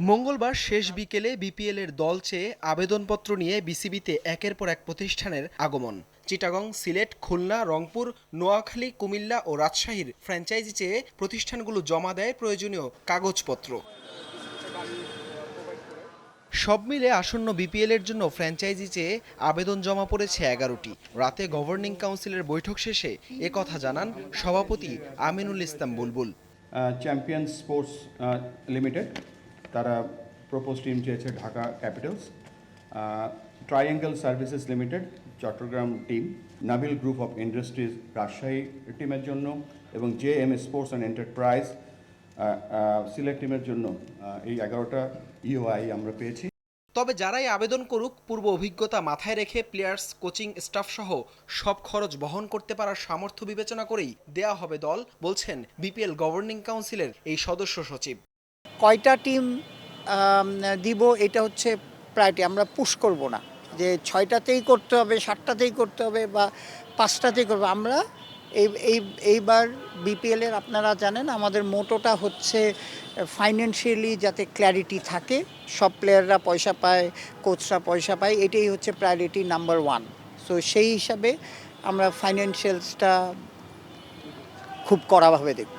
মঙ্গলবার শেষ বিকেলে বিপিএল এর দল চেয়ে আবেদনপত্র নিয়ে বিসিবিতে একের পর এক প্রতিষ্ঠানের আগমন। চিটাগং, সিলেট, খুলনা, রংপুর, নোয়াখালী, কুমিল্লা ও রাজশাহীর ফ্র্যাঞ্চাইজি চেয়ে প্রতিষ্ঠানগুলো জমা দেয় প্রয়োজনীয় কাগজপত্র। সব মিলে আসন্ন বিপিএল এর জন্য ফ্র্যাঞ্চাইজি চেয়ে আবেদন জমা পড়েছে এগারোটি। রাতে গভর্নিং কাউন্সিলের বৈঠক শেষে একথা জানান সভাপতি Aminul Islam Bulbul. Champion sports limited তারা প্রপোজ টিম চেয়েছে Dhaka capitals. Triangle services limited Chattogram team Nabil group of industries Rajshahi টিমের জন্য এবং J M sports and enterprise Sylhet টিমের জন্য এই এগারোটা ইউআই আমরা পেয়েছি। তবে যারাই আবেদন করুক, পূর্ব অভিজ্ঞতা মাথায় রেখে প্লেয়ার্স কোচিং স্টাফ সহ সব খরচ বহন করতে পারার সামর্থ্য বিবেচনা করেই দেয়া হবে দল, বলছেন বিপিএল গভর্নিং কাউন্সিলের এই সদস্য সচিব। কয়টা টিম দিব, এটা হচ্ছে প্রায়োরিটি আমরা পুশ করব না। যে ছয়টাতেই করতে হবে, সাতটাতেই করতে হবে বা পাঁচটাতেই করব। আমরা এই এই, এইবার বিপিএলের আপনারা জানেন, আমাদের মোটোটা হচ্ছে ফাইন্যান্সিয়ালি যাতে ক্ল্যারিটি থাকে, সব প্লেয়াররা পয়সা পায় কোচরা পয়সা পায়, এটাই হচ্ছে প্রায়োরিটি নাম্বার ওয়ান সো সেই হিসাবে আমরা ফাইন্যান্সিয়ালসটা খুব কড়াভাবে দেখব।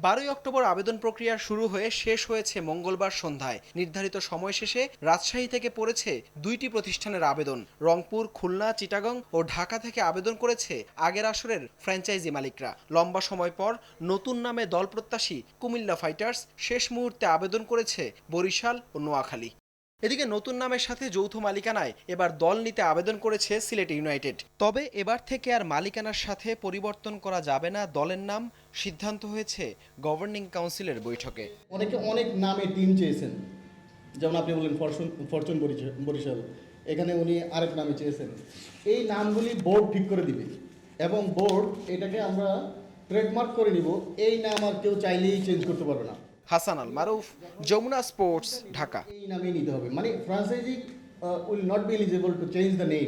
বারোই অক্টোবর আবেদন প্রক্রিয়া শুরু হয়ে শেষ হয়েছে মঙ্গলবার সন্ধ্যায়। নির্ধারিত সময় শেষে রাজশাহী থেকে পড়েছে দুইটি প্রতিষ্ঠানের আবেদন। রংপুর, খুলনা, চিটাগং ও ঢাকা থেকে আবেদন করেছে আগের আসরের ফ্র্যাঞ্চাইজি মালিকরা। লম্বা সময় পর নতুন নামে দল প্রত্যাশী কুমিল্লা ফাইটার্স শেষ মুহূর্তে আবেদন করেছে বরিশাল ও নোয়াখালী। এদিকে নতুন নামের সাথে যৌথ মালিকানায় এবার দল নিতে আবেদন করেছে সিলেট ইউনাইটেড। তবে এবার থেকে আর মালিকানার সাথে পরিবর্তন করা যাবে না দলের নাম, সিদ্ধান্ত হয়েছে গভর্নিং কাউন্সিলের বৈঠকে। অনেকে অনেক নামে টিম চেয়েছেন। যেমন আপনি বললেন ফরচুন ফরচুন বরিশাল। এখানে উনি আরেক নামে চেয়েছেন। এই নামগুলি বোর্ড ঠিক করে দিবে এবং বোর্ড এটাকে আমরা ট্রেডমার্ক করে নিব। এই নাম আর কেউ চাইলেই চেঞ্জ করতে পারবে না। হাসান আল মারুফ, যমুনা স্পোর্টস, ঢাকা। এই নামে নিতে হবে। মানে franchisee will not be eligible to change the name